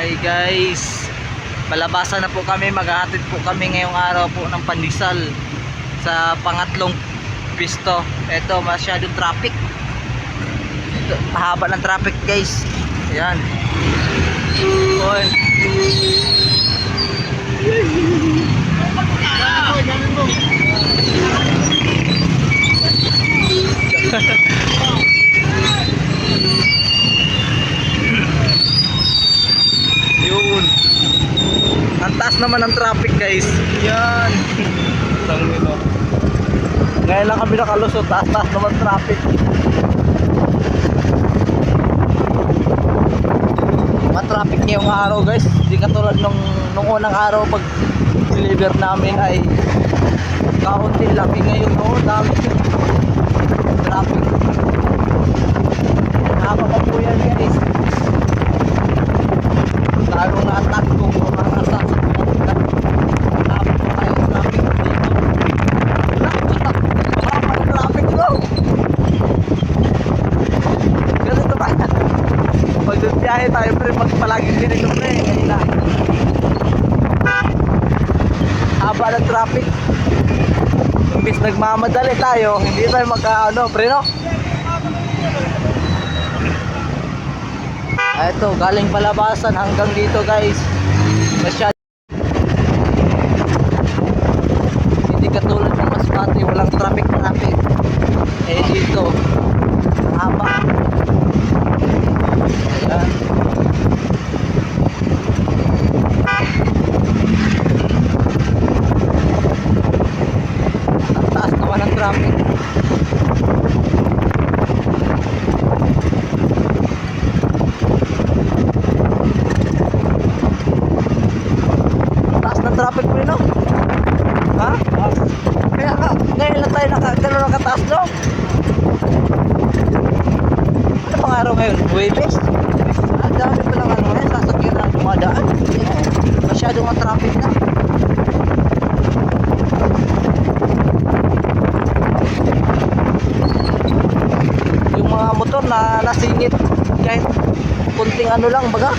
Hi guys, palabasan na po kami, maghahatid po kami ngayong araw po ng pandesal sa pangatlong pisto. Ito, masyadong traffic. Ito, mahaba ng traffic guys. Ayan. Oy. Yun. Ang taas naman ng traffic guys. Yan. Ngayon lang kami nakalusot. Taas-taas naman traffic. Ma-traffic ngayong araw guys. Hindi katulad nung, nung unang araw pag deliver namin ay kaunti lang. Ngayon no, dami. Traffic. Haba pa po yan guys. Lalo na attack kung mga nasa sa mga Haba pa tayo traffic dito. Haba ng traffic ko. Ganito ba yan? Pag nagbiyahe tayo pre, pag palaging ganito pre, kanina. Haba ng traffic. Imbis nagmamadali tayo, hindi tayo magka ano, pre no? Ah, Ito, galing palabasan hanggang dito guys. Masyad Hindi katulad ng Masbate, walang traffic traffic. Eh dito, haba. Ayan. Ang taas naman ng traffic. Taas ng traffic mo no? Ha? Kaya ka, ngayon lang naka, gano'n nakataas no? Ano pang araw ngayon? Huwebes? Ang dami pa lang ano ngayon, sasakyan na dumadaan. Masyadong ang traffic na. Yung mga motor na nasingit kahit kunting ano lang baga